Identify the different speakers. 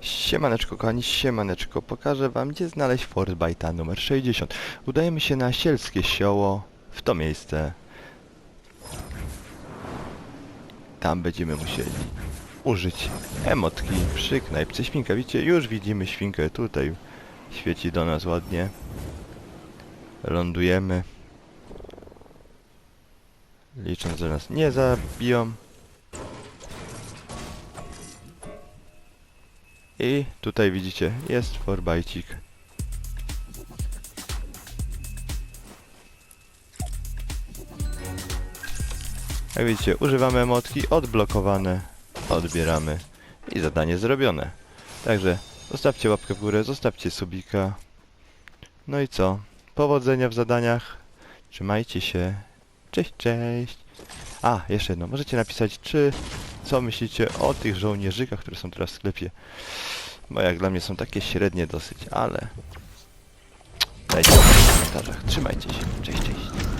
Speaker 1: Siemaneczko kochani, siemaneczko. Pokażę wam gdzie znaleźć Fortbyta numer 60. Udajemy się na sielskie sioło, w to miejsce. Tam będziemy musieli użyć emotki przy knajpce świnka. Widzicie, już widzimy świnkę tutaj. Świeci do nas ładnie. Lądujemy. Licząc, że nas nie zabiją. I tutaj widzicie, jest forbajcik. Jak widzicie, używamy emotki, odblokowane, odbieramy i zadanie zrobione. Także zostawcie łapkę w górę, zostawcie subika. No i co? Powodzenia w zadaniach. Trzymajcie się. Cześć, cześć. A, jeszcze jedno. Możecie napisać, czy co myślicie o tych żołnierzykach, które są teraz w sklepie. Bo jak dla mnie są takie średnie dosyć, ale... Dajcie w komentarzach. Trzymajcie się. Cześć, cześć.